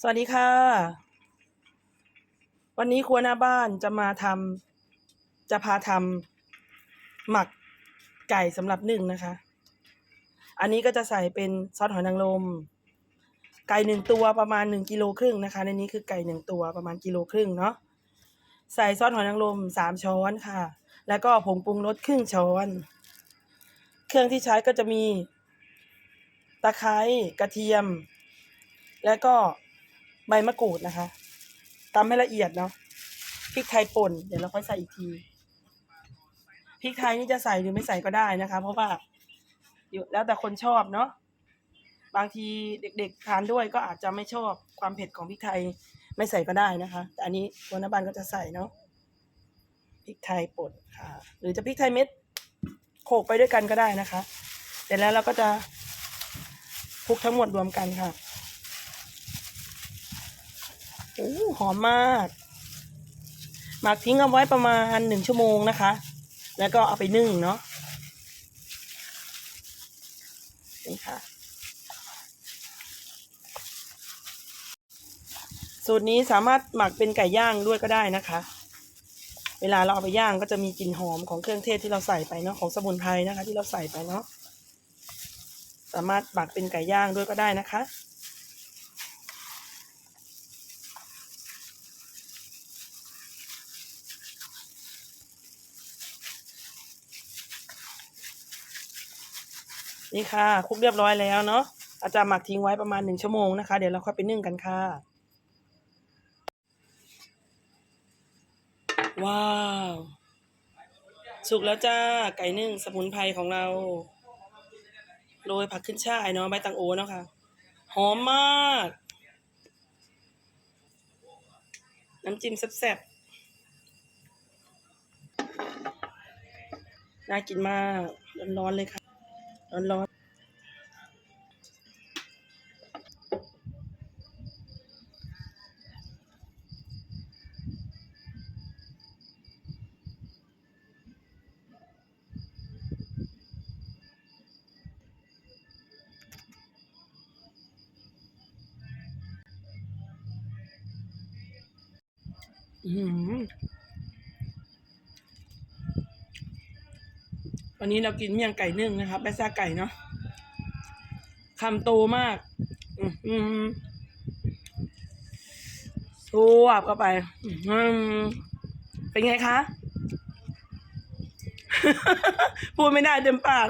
สวัสดีค่ะ วันนี้ครัวหน้าบ้านจะมาทำจะพาทำหมักไก่สำหรับนึ่งนะคะ อันนี้ก็จะใส่เป็นซอสหอยนางรมไก่หนึ่งตัวประมาณหนึ่งกิโลครึ่งนะคะ ในนี้คือไก่หนึ่งตัวประมาณกิโลครึ่งเนาะใส่ซอสหอยนางรมสามช้อนค่ะ แล้วก็ผงปรุงรสครึ่งช้อน เครื่องที่ใช้ก็จะมี ตะไคร้กระเทียม แล้วก็ ใบมะกรูดนะคะตำให้ละเอียดเนาะพริกไทยป่นเดี๋ยวเราค่อยใส่อีกทีพริกไทยนี่จะใส่หรือไม่ใส่ก็ได้นะคะ เพราะว่าอยู่แล้วแต่คนชอบเนาะบางทีเด็กๆทานด้วยก็อาจจะไม่ชอบความเผ็ดของพริกไทยไม่ใส่ก็ได้นะคะ แต่อันนี้คนนบ้านก็จะใส่เนาะพริกไทยป่นค่ะ หรือจะพริกไทยเม็ดโขลกไปด้วยกันก็ได้นะคะ เสร็จแล้วเราก็จะคลุกทั้งหมดรวมกันค่ะ โอ้ หอมมาก หมักทิ้งเอาไว้ประมาณหนึ่งชั่วโมงนะคะ แล้วก็เอาไปนึ่งเนาะนี่ค่ะ สูตรนี้สามารถหมักเป็นไก่ย่างด้วยก็ได้นะคะ เวลาเราเอาไปย่างก็จะมีกลิ่นหอมของเครื่องเทศที่เราใส่ไปเนาะของสมุนไพรนะคะ ที่เราใส่ไปเนาะสามารถหมักเป็นไก่ย่างด้วยก็ได้นะคะ นี่ค่ะคลุกเรียบร้อยแล้วเนาะอาจารย์หมักทิ้งไว้ประมาณหนึ่งชั่วโมงนะคะ เดี๋ยวเราค่อยไปนึ่งกันค่ะ ว้าว สุกแล้วจ้าไก่นึ่งสมุนไพรของเราโรยผักขึ้นช่ายเนาะใบตังโอเนาะค่ะ หอมมาก น้ำจิ้มแซ่บๆน่ากินมาก ร้อนๆเลยค่ะ ร้อนๆ วันนี้เรากินเมี่ยงไก่นึ่งนะครับแบซ่าไก่เนาะคำโตมาก อือหือสวบเข้าไป อื้อหือเป็นไงคะ พูดไม่ได้เต็มปาก